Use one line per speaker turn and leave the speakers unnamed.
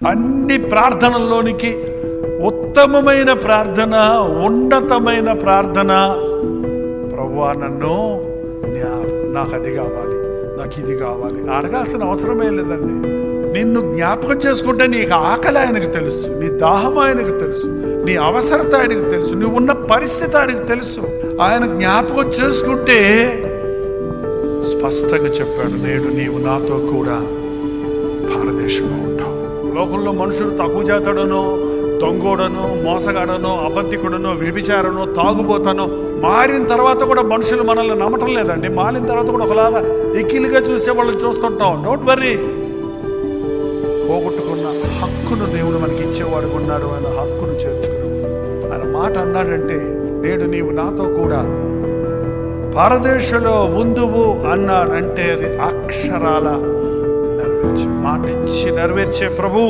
అన్ని ప్రార్థనల్లోనికి ఉత్తమమైన ప్రార్థన ఉన్నతమైన ప్రార్థన. ప్రభువా నన్ను నాకు అది కావాలి నాకు ఇది కావాలి. అడగాల్సిన అవసరమే లేదండి. నిన్ను జ్ఞాపకం చేసుకుంటే నీకు ఆకలి ఆయనకు తెలుసు నీ దాహం ఆయనకు తెలుసు నీ అవసరత ఆయనకు తెలుసు నువ్వు ఉన్న పరిస్థితి ఆయనకు తెలుసు. ఆయన జ్ఞాపకం చేసుకుంటే స్పష్టంగా చెప్పాడు నేడు నీవు నాతో కూడా భారతదేశంలో లోకంలో మనుషులు తక్కువ జాతడనో దొంగోడనో మోసగాడనో అబద్ధికుడనో వ్యభిచారనో తాగుబోతానో మారిన తర్వాత కూడా మనుషులు మనల్ని నమ్మటం లేదండి. మారిన తర్వాత కూడా ఒకలాగా ఎక్కిలిగా చూసే వాళ్ళని చూస్తుంటాం. డోంట్ వర్రీ పోగొట్టుకున్న హక్కును దేవుడు మనకి ఇచ్చేవాడు ఉన్నాడు ఆయన హక్కును చేర్చుకున్నాం. ఆయన మాట అన్నాడంటే నేడు నీవు నాతో కూడా భారతదేశంలో ఉందువు అన్నాడంటే అది అక్షరాల మాట ఇచ్చి నెరవేర్చే ప్రభు